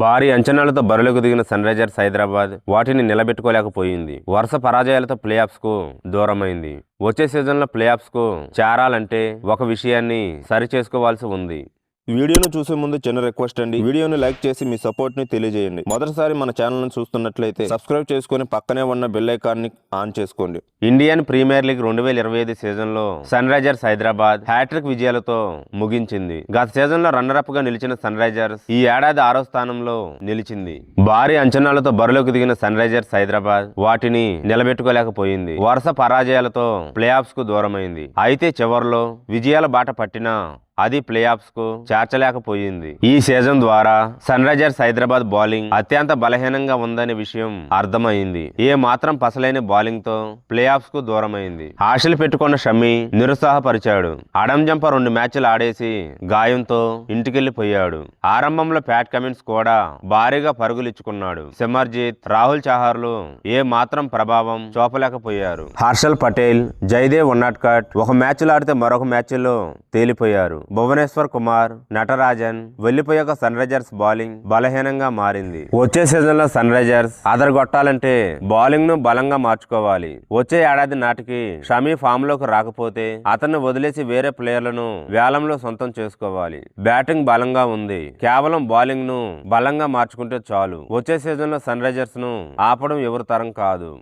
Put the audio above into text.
భారీ అంచనాలతో బరిలోకి దిగిన సన్ రైజర్స్ హైదరాబాద్ వాటిని నిలబెట్టుకోలేకపోయింది. వరుస పరాజయాలతో ప్లే ఆఫ్స్కు దూరమైంది. వచ్చే సీజన్లో ప్లే ఆఫ్స్కు చేరాలంటే ఒక విషయాన్ని సరి చేసుకోవాల్సి ఉంది. వీడియోను చూసే ముందు చిన్న రిక్వెస్ట్ అండి. వీడియోను లైక్ చేసి మీ సపోర్ట్ని తెలియజేయండి. మొదటిసారి మన ఛానల్ని చూస్తున్నట్లయితే సబ్స్క్రైబ్ చేసుకుని పక్కనే ఉన్న బెల్ ఐకాన్ని ఆన్ చేసుకోండి. ఇండియన్ ప్రీమియర్ లీగ్ రెండు వేల ఇరవై ఐదు సీజన్లో సన్ రైజర్స్ హైదరాబాద్ హ్యాట్రిక్ విజయాలతో ముగించింది. గత సీజన్లో రన్నర్ అప్గా నిలిచిన సన్ రైజర్స్ ఈ ఏడాది ఆరో స్థానంలో నిలిచింది. భారీ అంచనాలతో బరిలోకి దిగిన సన్ రైజర్స్ హైదరాబాద్ వాటిని నిలబెట్టుకోలేకపోయింది. వరుస పరాజయాలతో ప్లే ఆఫ్స్కు దూరమైంది. అయితే చివరిలో విజయాల బాట పట్టిన అది ప్లే ఆఫ్స్కు చేర్చలేకపోయింది. ఈ సీజన్ ద్వారా సన్ రైజర్స్ హైదరాబాద్ బౌలింగ్ అత్యంత బలహీనంగా ఉందనే విషయం అర్థమైంది. ఏ మాత్రం పసలైన బౌలింగ్తో ప్లే ఆఫ్స్కు దూరమైంది. ఆశలు పెట్టుకున్న షమి నిరుత్సాహపరిచాడు. అడం జంప రెండు మ్యాచ్లు ఆడేసి గాయంతో ఇంటికెళ్ళిపోయాడు ఆరంభంలో ప్యాట్ కమిన్స్ కూడా భారీగా పరుగులిచ్చుకున్నాడు. సిమర్జీత్ రాహుల్ చహార్లు ఏ మాత్రం ప్రభావం చూపలేకపోయారు. హర్షల్ పటేల్ జయదేవ్ ఉన్నాట్కట్ ఒక మ్యాచ్లు ఆడితే మరొక మ్యాచ్లో తేలిపోయారు. భువనేశ్వర్ కుమార్ నటరాజన్ వెళ్ళిపోయాక సన్ రైజర్స్ బౌలింగ్ బలహీనంగా మారింది. వచ్చే సీజన్లో సన్ రైజర్స్ అదరగొట్టాలంటే బౌలింగ్ను బలంగా మార్చుకోవాలి. వచ్చే ఏడాది నాటికి షమీ ఫామ్లోకి రాకపోతే అతన్ని వదిలేసి వేరే ప్లేయర్లను వేలంలో సొంతం చేసుకోవాలి. బ్యాటింగ్ బలంగా ఉంది. కేవలం బౌలింగ్ను బలంగా మార్చుకుంటే చాలు. వచ్చే సీజన్లో సన్ రైజర్స్ను ఆపడం ఎవరి తరం కాదు.